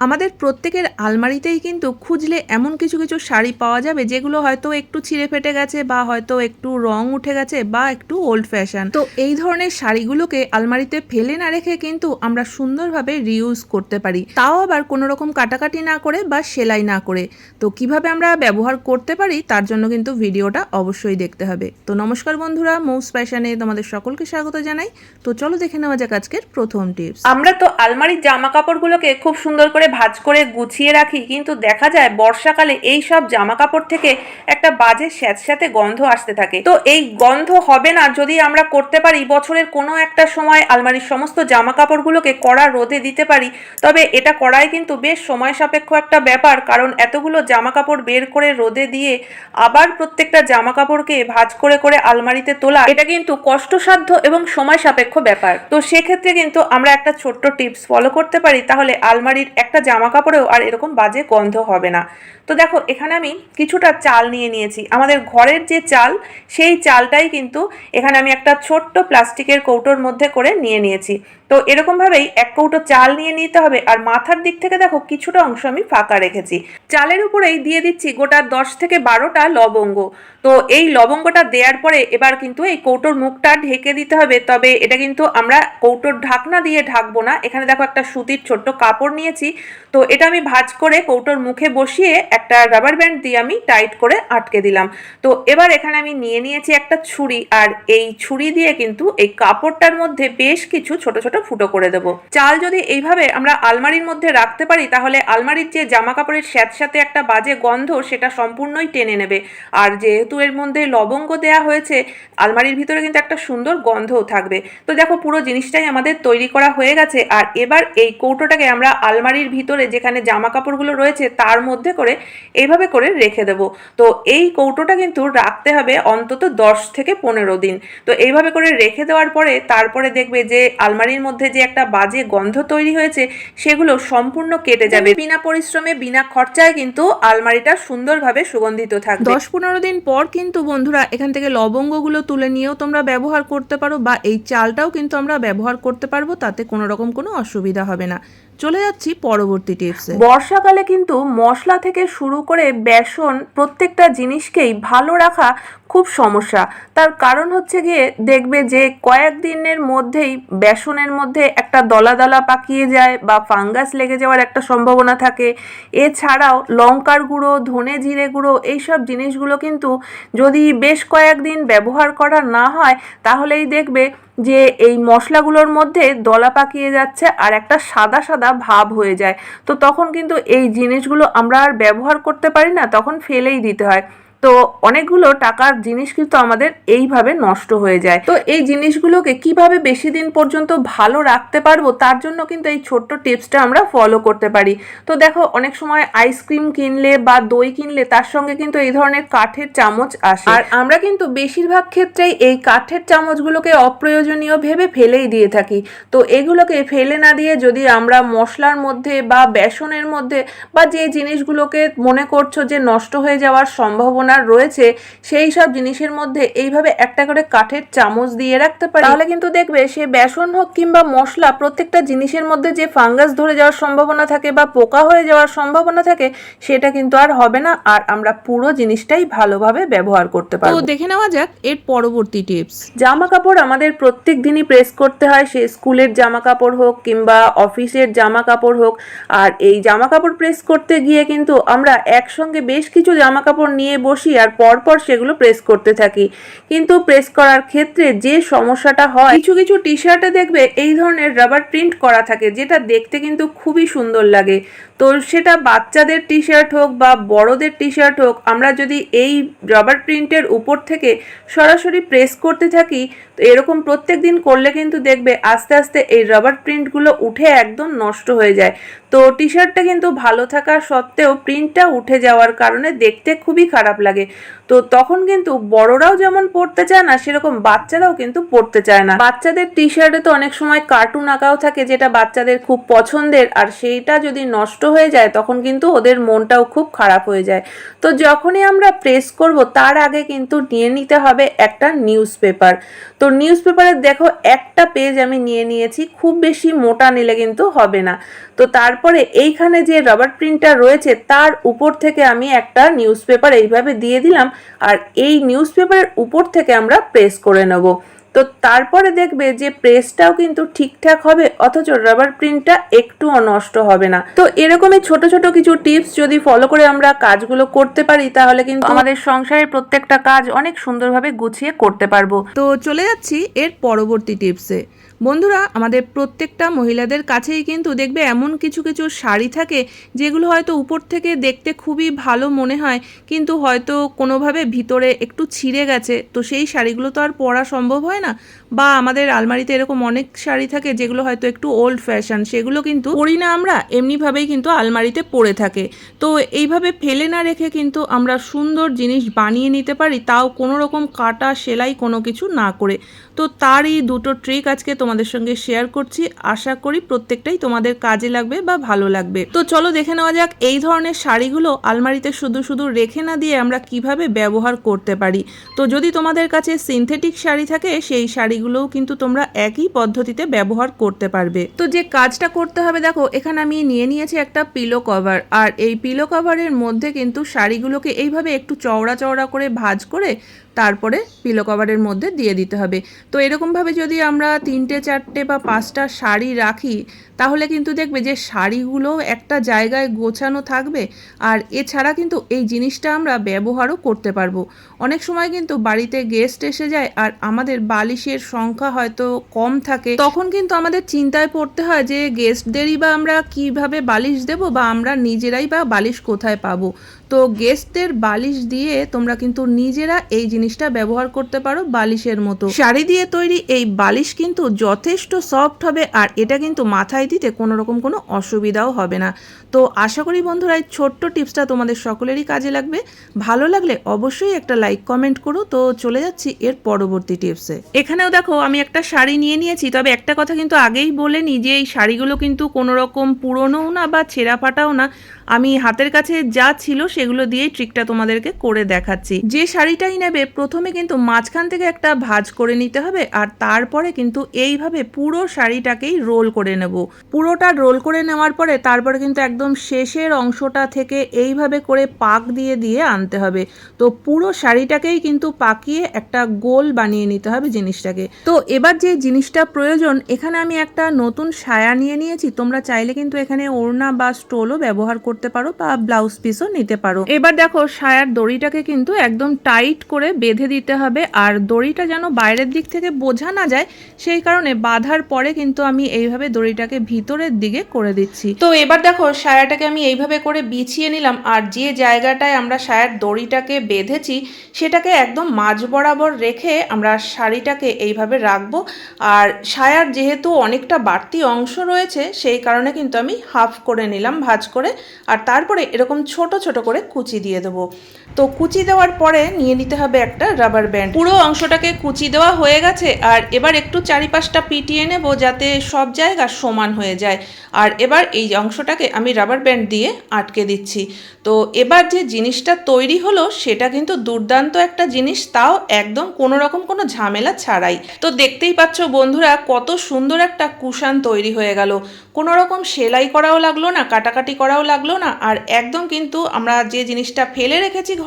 আমাদের প্রত্যেকের আলমারিতেই কিন্তু খুঁজলে এমন কিছু কিছু শাড়ি পাওয়া যাবে যেগুলো হয়তো একটু ছিঁড়ে ফেটে গেছে বা হয়তো একটু রং উঠে গেছে বা একটু ওল্ড ফ্যাশন তো এই ধরনের শাড়িগুলোকে আলমারিতে ফেলে না রেখে কিন্তু আমরা সুন্দরভাবে রিউজ করতে পারি। তাও আবার কোনো রকম কাটাকাটি না করে বা সেলাই না করে। তো কীভাবে আমরা ব্যবহার করতে পারি তার জন্য কিন্তু ভিডিওটা অবশ্যই দেখতে হবে। তো নমস্কার বন্ধুরা, মৌস ফ্যাশনে তোমাদের সকলকে স্বাগত জানাই। তো চলো দেখে নেওয়া যাক আজকের প্রথম টিপস আমরা তো আলমারির জামা কাপড়গুলোকে খুব সুন্দর করে ভাঁজ করে গুছিয়ে রাখি, কিন্তু দেখা যায় বর্ষাকালে এই সব জামা কাপড় থেকে একটা বাজে স্যাঁতস্যাঁতে গন্ধ আসতে থাকে। তো এই গন্ধ হবে না যদি আমরা করতে পারি, বছরের কোনো একটা সময় আলমারির সমস্ত জামা কাপড়গুলোকে কড়া রোদে দিতে পারি, তবে এটা করাই কিন্তু বেশ সময় সাপেক্ষ একটা ব্যাপার, কারণ এতগুলো জামা কাপড় বের করে রোদে দিয়ে আবার প্রত্যেকটা জামা কাপড়কে ভাঁজ করে করে আলমারিতে তোলা, এটা কিন্তু কষ্টসাধ্য এবং সময় সাপেক্ষ ব্যাপার। তো সেক্ষেত্রে কিন্তু আমরা একটা ছোট্ট টিপস ফলো করতে পারি, তাহলে আলমারির একটা জামা কাপড়েও আর এরকম বাজে গন্ধ হবে না। তো দেখো, এখানে আমি কিছুটা চাল নিয়ে নিয়েছি। আমাদের ঘরের যে চাল, সেই চালটাই কিন্তু এখানে আমি একটা ছোট্ট প্লাস্টিকের কৌটোর মধ্যে করে নিয়ে নিয়েছি। তো এরকমভাবেই এক কৌটো চাল নিয়ে নিতে হবে আর মাথার দিক থেকে দেখো, কিছুটা অংশ আমি ফাঁকা রেখেছি। চালের উপরেই দিয়ে দিচ্ছি গোটা দশ থেকে বারোটা লবঙ্গ। তো এই লবঙ্গটা দেওয়ার পরে এবার কিন্তু এই কৌটোর মুখটা ঢেকে দিতে হবে। তবে এটা কিন্তু আমরা কৌটোর ঢাকনা দিয়ে ঢাকবো না। এখানে দেখো একটা সুতির ছোট্ট কাপড় নিয়েছি। তো এটা আমি ভাঁজ করে কৌটোর মুখে বসিয়ে একটা রাবার ব্যান্ড দিয়ে আমি টাইট করে আটকে দিলাম। তো এবার এখানে আমি নিয়ে নিয়েছি একটা ছুরি আর এই ছুরি দিয়ে কিন্তু এই কাপড়টার মধ্যে বেশ কিছু ছোট ছোট ফুটো করে দেবো। চাল যদি এইভাবে আমরা আলমারির মধ্যে রাখতে পারি, তাহলে আলমারির যে জামা কাপড়ের স্যাঁতস্যাঁতে একটা বাজে গন্ধ সেটা সম্পূর্ণই টেনে নেবে। আর যেহেতু এর মধ্যে লবঙ্গ দেয়া হয়েছে, আলমারির ভিতরে কিন্তু একটা সুন্দর গন্ধও থাকবে। তো দেখো পুরো জিনিসটাই আমাদের তৈরি করা হয়ে গেছে, আর এবার এই কৌটোটাকে আমরা আলমারির ভিতরে যেখানে জামা কাপড়গুলো রয়েছে তার মধ্যে করে এইভাবে করে রেখে দেবো। তো এই কৌটোটা কিন্তু রাখতে হবে অন্তত দশ থেকে পনেরো দিন। তো এইভাবে করে রেখে দেওয়ার পরে তারপরে দেখবে যে আলমারির মধ্যে যে একটা বাজে গন্ধ তৈরি হয়েছে, সেগুলো সম্পূর্ণ কেটে যাবে। বিনা পরিশ্রমে, বিনা খরচায় কিন্তু আলমারিটা সুন্দরভাবে সুগন্ধিত থাকবে। দশ পনেরো দিন পর কিন্তু বন্ধুরা এখান থেকে লবঙ্গগুলো তুলে নিয়েও তোমরা ব্যবহার করতে পারো বা এই চালটাও কিন্তু আমরা ব্যবহার করতে পারব, তাতে কোনো রকম কোনো অসুবিধা হবে না। চলে যাচ্ছি পরবর্তী টিপসে বর্ষাকালে কিন্তু মশলা থেকে শুরু করে বেসন প্রত্যেকটা জিনিসকেই ভালো রাখা খুব সমস্যা। তার কারণ হচ্ছে গিয়ে দেখবে যে কয়েকদিনের মধ্যেই বেসনের মধ্যে একটা দলা দলা পাকিয়ে যায় বা ফাঙ্গাস লেগে যাওয়ার একটা সম্ভাবনা থাকে। এছাড়াও লঙ্কার গুঁড়ো, ধনে জিরে গুঁড়ো এইসব জিনিসগুলো কিন্তু যদি বেশ কয়েকদিন ব্যবহার করা না হয়, তাহলেই দেখবে যে এই মশলাগুলোর মধ্যে দলা পাকিয়ে যাচ্ছে আর একটা সাদা সাদা ভাব হয়ে যায়। তো তখন কিন্তু এই জিনিসগুলো আমরা আর ব্যবহার করতে পারি না, তখন ফেলেই দিতে হয়। তো অনেকগুলো টাকার জিনিস কিন্তু আমাদের এইভাবে নষ্ট হয়ে যায়। তো এই জিনিসগুলোকে কীভাবে বেশি দিন পর্যন্ত ভালো রাখতে পারব তার জন্য কিন্তু এই ছোট্ট টিপসটা আমরা ফলো করতে পারি। তো দেখো, অনেক সময় আইসক্রিম কিনলে বা দই কিনলে তার সঙ্গে কিন্তু এই ধরনের কাঠের চামচ আসে। আর আমরা কিন্তু বেশিরভাগ ক্ষেত্রেই এই কাঠের চামচগুলোকে অপ্রয়োজনীয় ভেবে ফেলেই দিয়ে থাকি। তো এগুলোকে ফেলে না দিয়ে যদি আমরা মশলার মধ্যে বা বেসনের মধ্যে বা যে জিনিসগুলোকে মনে করছ যে নষ্ট হয়ে যাওয়ার সম্ভাবনা রয়েছে সেই সব জিনিসের মধ্যে এইভাবে একটা করে কাঠের চামচ দিয়ে রাখতে পারি। তাহলে কিন্তু দেখবে সে বেসন হোক কিংবা মশলা প্রত্যেকটা জিনিসের মধ্যে যে ফাঙ্গাস ধরে যাওয়ার সম্ভাবনা থাকে বা পোকা হয়ে যাওয়ার সম্ভাবনা থাকে সেটা কিন্তু আর হবে না আর আমরা পুরো জিনিসটাই ভালোভাবে ব্যবহার করতে তো পারব। দেখে নেওয়া যাক এর পরবর্তী টিপস। জামা কাপড় আমাদের প্রত্যেক দিনই প্রেস করতে হয় সে স্কুলের জামা কাপড় হোক কিংবা অফিসের জামা কাপড় হোক। আর এই জামা কাপড় প্রেস করতে গিয়ে কিন্তু আমরা একসঙ্গে বেশ কিছু জামা কাপড় নিয়ে বসি আর পর সেগুলো প্রেস করতে থাকি। কিন্তু প্রেস করার ক্ষেত্রে যে সমস্যাটা হয়, কিছু কিছু টি শার্টে দেখবে এই ধরনের রাবার প্রিন্ট করা থাকে, যেটা দেখতে কিন্তু খুবই সুন্দর লাগে। তো সেটা বাচ্চাদের টি শার্ট হোক বা বড়দের টি শার্ট হোক, আমরা যদি এই রাবার প্রিন্টের উপর থেকে সরাসরি প্রেস করতে থাকি, তো এরকম প্রত্যেক দিন করলে কিন্তু দেখবে আস্তে আস্তে এই রাবার প্রিন্টগুলো উঠে একদম নষ্ট হয়ে যায়। তো টি শার্টটা কিন্তু ভালো থাকা সত্ত্বেও প্রিন্টটা উঠে যাওয়ার কারণে দেখতে খুবই খারাপ লাগে। তো তখন কিন্তু বড়রাও যেমন পড়তে চায় না, সেরকম বাচ্চারাও কিন্তু পড়তে চায় না। বাচ্চাদের টি শার্টে তো অনেক সময় কার্টুন আঁকাও থাকে, যেটা বাচ্চাদের খুব পছন্দের, আর সেইটা যদি নষ্ট হয়ে যায়, তখন কিন্তু ওদের মনটাও খুব খারাপ হয়ে যায়। তো যখনই আমরা প্রেস করব, তার আগে কিন্তু নিয়ে নিতে হবে একটা নিউজ পেপার তো নিউজ পেপারে দেখো, একটা পেজ আমি নিয়ে নিয়েছি, খুব বেশি মোটা নিলে কিন্তু হবে না। তো তারপরে এইখানে যে রবার প্রিন্টার রয়েছে, তার উপর থেকে আমি একটা নিউজ পেপার এইভাবে দিয়ে দিলাম, আর এই নিউজ পেপারের উপর থেকে আমরা প্রেস করে নেব। তো তারপরে দেখবে যে প্রেসটাও কিন্তু ঠিকঠাক হবে, অথচ রাবার প্রিন্টটা একটুও নষ্ট হবে না। তো এরকমই ছোট ছোট কিছু টিপস যদি ফলো করে আমরা কাজগুলো করতে পারি, তাহলে কিন্তু আমাদের সংসারের প্রত্যেকটা কাজ অনেক সুন্দরভাবে গুছিয়ে করতে পারব। তো চলে যাচ্ছি এর পরবর্তী টিপসে বন্ধুরা, আমাদের প্রত্যেকটা মহিলাদের কাছেই কিন্তু দেখবে এমন কিছু কিছু শাড়ি থাকে যেগুলো হয়তো উপর থেকে দেখতে খুবই ভালো মনে হয়, কিন্তু হয়তো কোনোভাবে ভিতরে একটু ছিঁড়ে গেছে। তো সেই শাড়িগুলো তো আর পরা সম্ভব হয় না। বা আমাদের আলমারিতে এরকম অনেক শাড়ি থাকে যেগুলো হয়তো একটু ওল্ড ফ্যাশন সেগুলো কিন্তু পরি না আমরা, এমনিভাবেই কিন্তু আলমারিতে পড়ে থাকে। তো এইভাবে ফেলে না রেখে কিন্তু আমরা সুন্দর জিনিস বানিয়ে নিতে পারি, তাও কোনো রকম কাটা, সেলাই কোনো কিছু না করে। তো তারই দুটো ট্রিক আজকে তোমাদের সঙ্গে শেয়ার করছি। আশা করি প্রত্যেকটাই তোমাদের কাজে লাগবে বা ভালো লাগবে। তো চলো দেখে নেওয়া যাক এই ধরনের শাড়িগুলো আলমারিতে শুধু শুধু রেখে না দিয়ে আমরা কীভাবে ব্যবহার করতে পারি। তো যদি তোমাদের কাছে সিনথেটিক শাড়ি থাকে, সেই শাড়িগুলোও কিন্তু তোমরা একই পদ্ধতিতে ব্যবহার করতে পারবে। তো যে কাজটা করতে হবে, দেখো, এখানে আমি নিয়ে নিয়েছি একটা পিলো কভার আর এই পিলো কভারের মধ্যে কিন্তু শাড়িগুলোকে এইভাবে একটু চওড়া চওড়া করে ভাজ করে তারপরে পিলো কভারের মধ্যে দিয়ে দিতে হবে। তো এরকমভাবে যদি আমরা তিনটে, চারটে বা পাঁচটা শাড়ি রাখি, তাহলে কিন্তু দেখবে যে শাড়িগুলো একটা জায়গায় গোছানো থাকবে আর এছাড়া কিন্তু এই জিনিসটা আমরা ব্যবহারও করতে পারব। অনেক সময় কিন্তু বাড়িতে গেস্ট এসে যায় আর আমাদের বালিশের সংখ্যা হয়তো কম থাকে, তখন কিন্তু আমাদের চিন্তায় পড়তে হয় যে গেস্টদেরই বা আমরা কীভাবে বালিশ দেব বা আমরা নিজেরাই বা বালিশ কোথায় পাবো। তো গেস্টদের বালিশ দিয়ে তোমরা কিন্তু নিজেরা এই জিনিসটা ব্যবহার করতে পারো বালিশের মতো। শাড়ি দিয়ে তৈরি এই বালিশ কিন্তু যথেষ্ট সফট হবে আর এটা কিন্তু মাথায় দিতে কোনো রকম কোনো অসুবিধাও হবে না। তো আশা করি বন্ধুরা এই ছোট্ট টিপসটা তোমাদের সকলেরই কাজে লাগবে। ভালো লাগলে অবশ্যই একটা লাইক কমেন্ট করো। তো চলে যাচ্ছি এর পরবর্তী টিপসে। এখানেও দেখো আমি একটা শাড়ি নিয়ে নিয়েছি, তবে একটা কথা কিন্তু আগেই বলে নি যে এই শাড়িগুলো কিন্তু কোনো রকম পুরনোও না বা ছেঁড়া ফাটাও না। আমি হাতের কাছে যা ছিল সেগুলো দিয়েই ট্রিকটা তোমাদেরকে করে দেখাচ্ছি। যে শাড়িটাই নেবে, প্রথমে কিন্তু মাঝখান থেকে একটা ভাজ করে নিতে হবে আর তারপরে কিন্তু এইভাবে পুরো শাড়িটাকেই রোল করে নেব। পুরোটা রোল করে নেওয়ার পরে তারপরে কিন্তু একদম শেষের অংশটা থেকে এইভাবে করে পাক দিয়ে দিয়ে আনতে হবে। তো পুরো শাড়িটাকেই কিন্তু পাকিয়ে একটা গোল বানিয়ে নিতে হবে জিনিসটাকে। তো এবার যে জিনিসটা প্রয়োজন, এখানে আমি একটা নতুন সায়া নিয়ে নিয়েছি। তোমরা চাইলে কিন্তু এখানে ওড়না বা স্টোলও ব্যবহার করতে পারো বা ব্লাউজ পিসও নিতে পারো। এবার দেখো সায়ার দড়িটাকে কিন্তু একদম টাইট করে বেঁধে দিতে হবে আর দড়িটা যেন বাইরের দিক থেকে বোঝা না যায়, সেই কারণে বাঁধার পরে কিন্তু আমি এইভাবে দড়িটাকে ভিতরের দিকে করে দিচ্ছি। তো এবার দেখো সায়াটাকে আমি এইভাবে করে বিছিয়ে নিলাম আর যে জায়গাটায় আমরা সায়ার দড়িটাকে বেঁধেছি, সেটাকে একদম মাঝ বরাবর রেখে আমরা শাড়িটাকে এইভাবে রাখব। আর সায়ার যেহেতু অনেকটা বাড়তি অংশ রয়েছে, সেই কারণে কিন্তু আমি হাফ করে নিলাম, ভাজ করে। আর তারপরে এরকম ছোট ছোট করে কুচি দিয়ে দেবো। তো কুচি দেওয়ার পরে নিয়ে নিতে হবে একটা রাবার ব্যান্ড পুরো অংশটাকে কুচি দেওয়া হয়ে গেছে আর এবার একটু চারিপাশটা পিটিয়ে নেব যাতে সব জায়গা সমান হয়ে যায়। আর এবার এই অংশটাকে আমি রাবার ব্যান্ড দিয়ে আটকে দিচ্ছি। তো এবার যে জিনিসটা তৈরি হলো সেটা কিন্তু দুর্দান্ত একটা জিনিস, তাও একদম কোনো রকম কোনো ঝামেলা ছাড়াই। তো দেখতেই পাচ্ছ বন্ধুরা কত সুন্দর একটা কুশান তৈরি হয়ে গেল। কোনো রকম সেলাই করাও লাগল না, কাটাকাটি করাও লাগল না, আর একদম কিন্তু আমরা যে জিনিসটা ফেলে রেখেছি ঘরে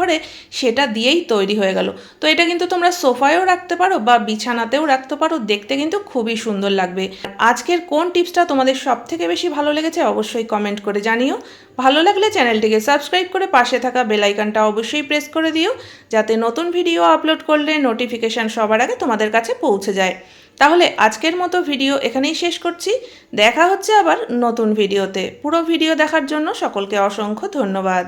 সেটা দিয়েই তৈরি হয়ে গেল। তো এটা কিন্তু তোমরা সোফায়ও রাখতে পারো বা বিছানাতেও রাখতে পারো। দেখতে কিন্তু খুবই সুন্দর লাগবে। আজকের কোন টিপসটা তোমাদের সব থেকে বেশি ভালো লেগেছে অবশ্যই কমেন্ট করে জানিও। ভালো লাগলে চ্যানেলটিকে সাবস্ক্রাইব করে পাশে থাকা বেলাইকানটা অবশ্যই প্রেস করে দিও, যাতে নতুন ভিডিও আপলোড করলে নোটিফিকেশান সবার আগে তোমাদের কাছে পৌঁছে যায়। তাহলে আজকের মতো ভিডিও এখানেই শেষ করছি। দেখা হচ্ছে আবার নতুন ভিডিওতে। পুরো ভিডিও দেখার জন্য সকলকে অসংখ্য ধন্যবাদ।